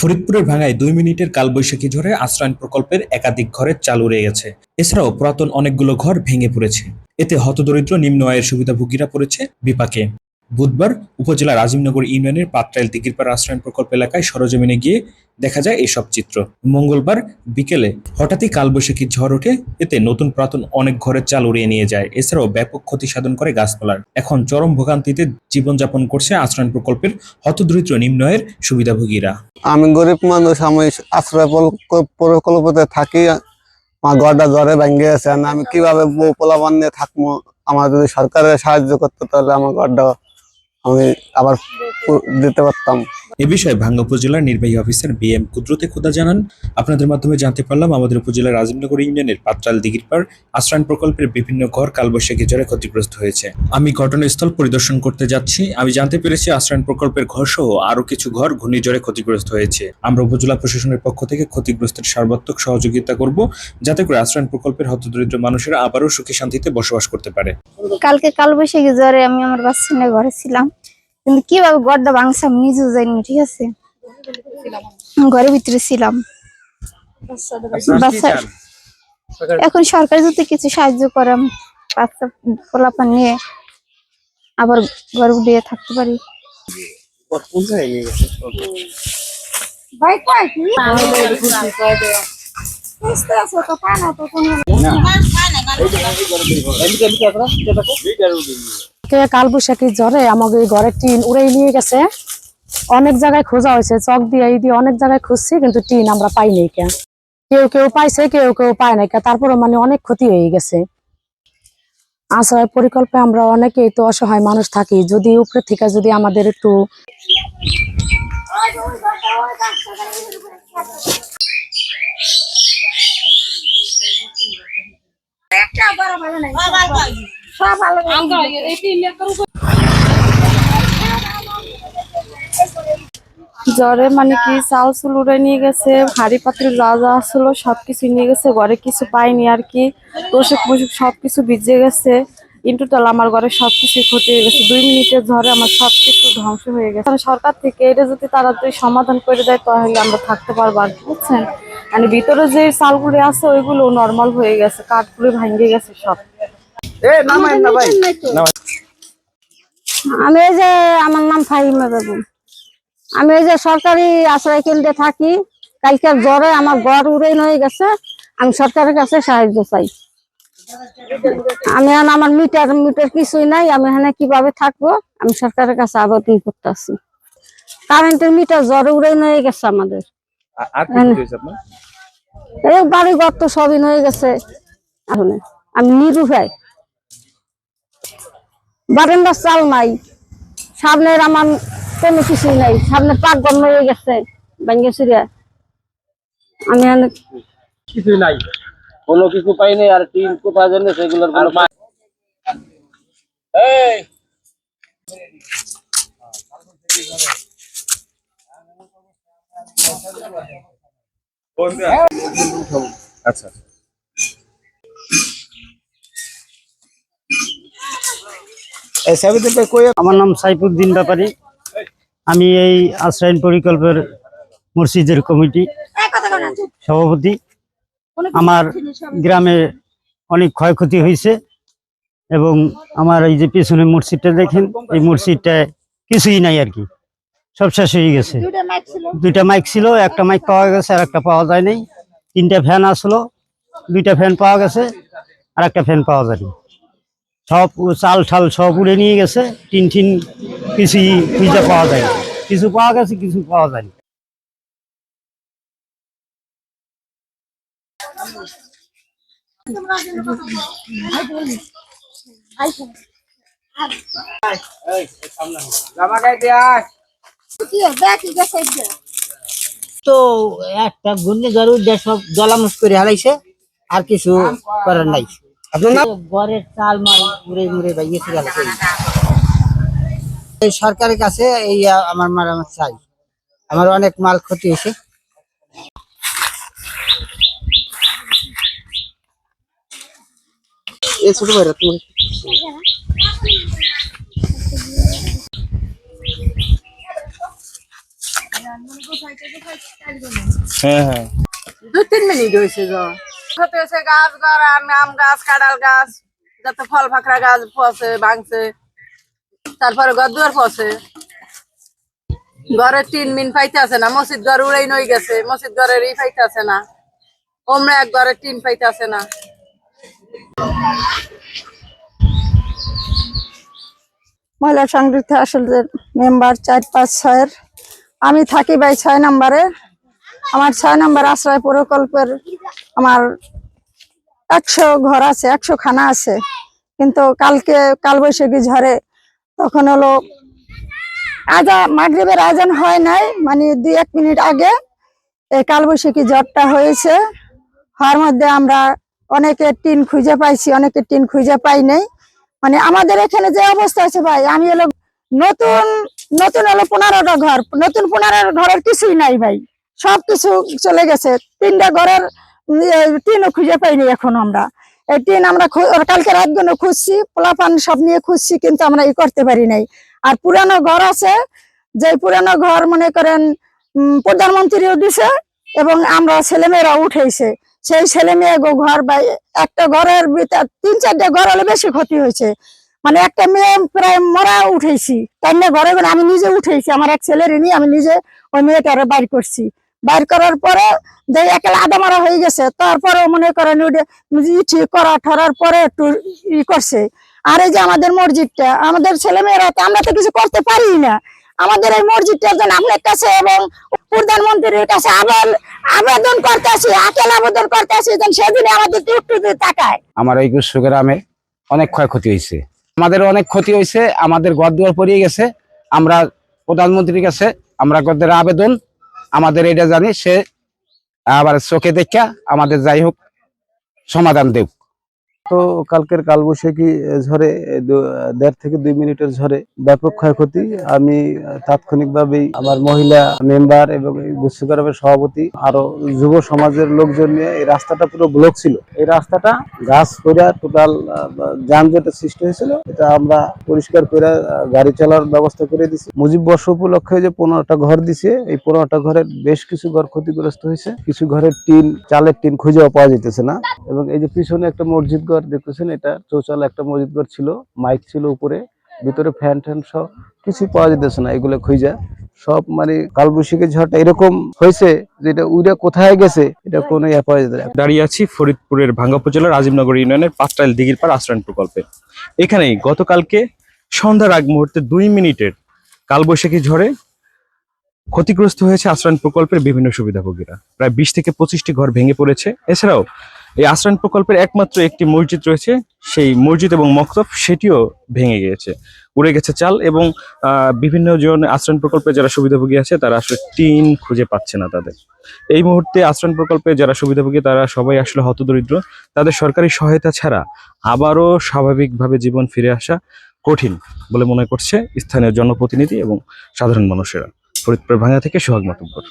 ফরিদপুরের ভাঙায় দুই মিনিটের কালবৈশাখী ঝড়ে আশ্রয়ন প্রকল্পের একাধিক ঘরে চাল উড়ে গেছে। এছাড়াও পুরাতন অনেকগুলো ঘর ভেঙে পড়েছে। এতে হতদরিদ্র নিম্ন আয়ের সুবিধাভোগীরা পড়েছে বিপাকে। বুধবার উপজেলার আজিমনগর ইউনিয়নের পাত্রাইল দিঘিরপাড় আশ্রয়ন প্রকল্প এলাকায় সরজমিনে গিয়ে দেখা যায় এসব চিত্র। মঙ্গলবার বিকেলে হঠাৎই কালবৈশাখী ঝড় ওঠে। এতে নতুন পুরাতন অনেক ঘরের চাল উড়িয়ে নিয়ে যায়। এছাড়াও ব্যাপক ক্ষতি সাধন করে গাছপালার। এখন চরম ভোগান্তিতে জীবনযাপন করছে আশ্রয়ন প্রকল্পের হতদরিদ্র নিম্ন আয়ের সুবিধাভোগীরা। আমি গরিব মানুষ, আমি আশ্রয় প্রকল্পতে থাকি। আমার ঘরটা জ্বরে ভেঙে গেছে। আমি কীভাবে পোলাবান নিয়ে থাকব? আমার যদি সরকারের সাহায্য করতো, তাহলে আমার ঘরটা আমি আবার দিতে পারতাম। এ বিষয়ে ভাঙ্গা উপজেলার নির্বাহী অফিসার বি এম কুদরতে খোদা জানান। আপনাদের মাধ্যমে জানতে পারলাম, আমাদের উপজেলার আজিমনগর ইউনিয়নের পাত্রাল দিঘিরপাড় আশ্রয়ণ প্রকল্পের বিভিন্ন ঘর কালবৈশাখী ঝড়ে ক্ষতিগ্রস্ত হয়েছে। আমি ঘটনাস্থল পরিদর্শন করতে যাচ্ছি। আমি জানতে পেরেছি আশ্রয়ণ প্রকল্পের ঘর সহ আরও কিছু ঘর ঘূর্ণিঝড়ে ক্ষতিগ্রস্ত হয়েছে। আমরা উপজেলা প্রশাসনের পক্ষ থেকে ক্ষতিগ্রস্তের সর্বাত্মক সহযোগিতা করব, যাতে করে আশ্রয়ণ প্রকল্পের হতদরিদ্র মানুষেরা আবারও সুখী শান্তিতে বসবাস করতে পারে। কালকে কালবৈশাখী জ্বরে আমি আমার বাচ্চা ঘরে ছিলাম। কিন্তু কীভাবে গড়টা ভাঙছে আমি নিজেও জানি ঠিক আছে ঘরের ভিতরে ছিলাম এখন সরকার যদি কিছু সাহায্য করাম বাচ্চা পোলাপা নিয়ে আবার ঘর উঠিয়ে থাকতে পারি কে কালবৈশাখী জ্বরে আমাকে এই ঘরের টিন উড়াই নিয়ে গেছে। অনেক জায়গায় খোঁজা হয়েছে, চক দিয়ে, এই দিয়ে অনেক জায়গায় খুঁজছি, কিন্তু টিন আমরা পাই নাই কে। কেউ কেউ পাইছে, কেউ কেউ পায় নাই কে তারপরে মানে অনেক ক্ষতি হয়ে গেছে। আশ্রয় পরিকল্পে আমরা অনেকেই তো অসহায় মানুষ থাকি, যদি উপরে থেকে যদি আমাদের একটু জ্বরে মানে কি চাল চুল উড়ে নিয়ে গেছে হাড়ি পাত্রে যা যা ছিল সবকিছু নিয়ে গেছে ঘরে কিছু পাইনি আর কি। তোষক মুষক সবকিছু ভিজে গেছে। ইন টোটাল আমার ঘরে সবকিছু ক্ষতি হয়ে গেছে। দুই মিনিটের ঝড়ে আমার সবকিছু ধ্বংস হয়ে গেছে। সরকার থেকে এটা যদি তাড়াতাড়ি সমাধান করে দেয় তাহলে আমরা থাকতে পারব আর কি বুঝছেন? মানে ভিতরে যে চালগুলো আছে ওইগুলো নর্মাল হয়ে গেছে কাঠ কাঠগুলো ভেঙে গেছে সব। আমি এই যে আমার নাম ফাহিমা বেগম। আমি এই যে সরকারি আশ্রয় কেন্দ্রে থাকি কালকে জ্বরে আমার ঘর উড়ে হয়ে গেছে আমি সরকারের কাছে সাহায্য চাই। আমি এখন আমার মিটার মিটার কিছুই নাই আমি এখানে কীভাবে থাকব? আমি সরকারের কাছে আবেদন করতে আসি কারেন্টের মিটার জ্বরে উড়ে হয়ে গেছে আমাদের। এই বাড়ি ঘর তো সবই হয়ে গেছে। এখন আমি নিরুপায় বারান্দার চাল নাই। সামনের আমার কোনো কিছুই নাই। সামনে পাক বন্ধ হয়ে গেছে ব্যাঙ্গে সিরিয়া আমি অনেক কিছুই নাই। কোনো কিছু পাই নাই আর টিন কোথায় জানে সেগুলোর কোনো এই! আচ্ছা। আমার নাম সাইফুদ্দিন ব্যাপারী। আমি এই আশ্রয়ন পরিকল্পের মসজিদের কমিটি সভাপতি। আমার গ্রামে অনেক ক্ষয়ক্ষতি হয়েছে এবং আমার এই যে পিছনে মসজিদটা দেখেন এই মসজিদটায় কিছুই নাই আর কি। সব শেষ হয়ে গেছে। দুইটা মাইক ছিল। একটা মাইক পাওয়া গেছে আর একটা পাওয়া যায় নাই তিনটা ফ্যান আসলো দুইটা ফ্যান পাওয়া গেছে আর একটা ফ্যান পাওয়া যায়নি। সব চাল ঠাল সব উড়ে নিয়ে গেছে টিন টিন কিছুই খুঁজে পাওয়া যায় না। কিছু পাওয়া গেছে কিছু পাওয়া যায়নি। তো একটা ঘূর্ণিঝড় উঠে সব জলামুস করে হারাইছে আর কিছু করার নাই। আপনার নাম? ঘরের চাল মাল উড়ে মুড়ে বাইয়েছে গেল এই সরকারের কাছে এই আমার মারামার চাই। আমার অনেক মাল ক্ষতি হয়েছে। ছোট ভাইরা তুমি হ্যাঁ হ্যাঁ। দু তিন মিনিট হয়েছে গাছ গড়া আম গাছ কাঁড়াল গাছ যত ফল ফাকড়া গাছ ভাঙছে। তারপরে ঘর তিন মিন পাইতে আছে না মসজিদ ঘর উড়াই নই গেছে মসজিদ ঘরের ই পাইতে আছে না। ওমরা এক ঘরের টিন পাইতে আছে না। মহিলা সংগঠিত আসলে মেম্বার চার পাঁচ ছয়ের আমি থাকি ভাই ছয় নম্বরে। আমার ছয় নম্বর আশ্রয় প্রকল্পের আমার একশো ঘর আছে, একশো খানা আছে। কিন্তু কালকে কালবৈশাখী ঝড়ে তখন হলো আজা মাগরিবের আজান হয় নাই মানে দুই এক মিনিট আগে এই কালবৈশাখী ঝড়টা হয়েছে। হওয়ার মধ্যে আমরা অনেকে টিন খুঁজে পাইছি, অনেকে টিন খুঁজে পাই নাই। মানে আমাদের এখানে যে অবস্থা আছে ভাই, আমি হলো নতুন নতুন হলো পনেরোটা ঘর। নতুন পনেরো ঘরের কিছুই নাই ভাই। সব কিছু চলে গেছে। তিনটা ঘরের টিনও খুঁজে পাইনি এখন আমরা। এই টিন আমরা কালকে রাতগুলো খুঁজছি, পোলাপান সব নিয়ে খুঁজছি, কিন্তু আমরা ই করতে পারি নাই। আর পুরানো ঘর আছে যে পুরানো ঘর মনে করেন প্রধানমন্ত্রীও দিছে এবং আমরা ছেলেমেয়েরা উঠেছে সেই ছেলে মেয়ে ঘর বা একটা ঘরের ভিতর তিন চারটে ঘর হলে বেশি ক্ষতি হয়েছে। মানে একটা মেয়ে প্রায় মরা উঠেছি। তাই ঘরে ঘরে আমি নিজে উঠেছি, আমার এক ছেলের নিয়ে আমি নিজে ওই মেয়েটারে বাইর করছি। বাইর করার পরে যে একেলা আদা মারা হয়ে গেছে। তারপরে মনে করেন ঠিক করা ঠরার পরে একটু ই করছে। আর এই যে আমাদের মসজিদটা, আমাদের ছেলে মেয়েরা তো আমরা তো কিছু করতে পারি না। আমাদের এই মসজিদটার জন্য আপনার কাছে এবং প্রধানমন্ত্রীর কাছে আবার আবেদন করতে আসি আকেল আবেদন করতে যেন সেদিন আমাদের একটু তাকায় আমার এই গুচ্ছ গ্রামে অনেক ক্ষয়ক্ষতি হয়েছে। আমাদের অনেক ক্ষতি হয়েছে, আমাদের ঘর দুয়ার পড়িয়ে গেছে, আমরা প্রধানমন্ত্রীর কাছে আমরা গদের আবেদন, আমাদের এটা জানি, সে আবার চোখে দেখা আমাদের যাই হোক সমাধান দেব। তো কালকের কালবৈশাখী দু- দেড় থেকে দুই মিনিটের ঝড়ে ব্যাপক ক্ষয়ক্ষতি। আমি তাৎক্ষণিকভাবেই আমার মহিলা মেম্বার এবং গুচ্ছগ্রামের সভাপতি, আরও যুব সমাজের লোকজন নিয়ে এই রাস্তাটা পুরো ব্লক ছিল। এই রাস্তাটা গাছ করে টোটাল যানজটের সৃষ্টি হয়েছিল। এটা আমরা পরিষ্কার করে গাড়ি চলার ব্যবস্থা করে দিছি। মুজিব বর্ষ উপলক্ষে যে পনেরোটা ঘর দিছে, এই পনেরোটা ঘরের বেশ কিছু ঘর ক্ষতিগ্রস্ত হয়েছে। কিছু ঘরের টিন, চালের টিন খুঁজেও পাওয়া যেতেছে না। এবং এই যে পিছনে একটা মসজিদ ঘর দেখতেছেন, এটা চৌচালা একটা মসজিদ ঘর ছিল, মাইক ছিল উপরে, ভিতরে ফ্যান ট্যান সব কিছুই পাওয়া যেতেছে না, এগুলো খুঁজা সব মানে কালবৈশাখী ঝড়টা এরকম হয়েছে যেটা উইরা কোথায় গেছে, এটা কোনো দাঁড়িয়ে আছি ফরিদপুরের ভাঙ্গা উপজেলার আজিমনগর ইউনিয়নের পাঁচটাইল দিঘিরপাড় আশ্রয়ণ প্রকল্পে। এখানে গতকালকে সন্ধ্যার আগ মুহূর্তে দুই মিনিটের কালবৈশাখী ঝড়ে ক্ষতিগ্রস্ত হয়েছে আশ্রয়ণ প্রকল্পের বিভিন্ন সুবিধাভোগীরা। প্রায় বিশ থেকে পঁচিশটি ঘর ভেঙে পড়েছে। এছাড়াও এই আশ্রয়ণ প্রকল্পের একমাত্র একটি মসজিদ রয়েছে, সেই মসজিদ এবং মক্তব সেটিও ভেঙে গিয়েছে, উড়ে গেছে চাল এবং বিভিন্ন জন আশ্রয়ণ প্রকল্পে যারা সুবিধাভোগী আছে তারা আসলে টিন খুঁজে পাচ্ছে না তাদের। এই মুহূর্তে আশ্রয়ণ প্রকল্পে যারা সুবিধাভোগী তারা সবাই আসলে হতদরিদ্র, তাদের সরকারি সহায়তা ছাড়া আবারও স্বাভাবিকভাবে জীবন ফিরে আসা কঠিন বলে মনে করছে স্থানীয় জনপ্রতিনিধি এবং সাধারণ মানুষেরা। ফরিদপুর ভাঙা থেকে সোহাগ মাতুব্বর।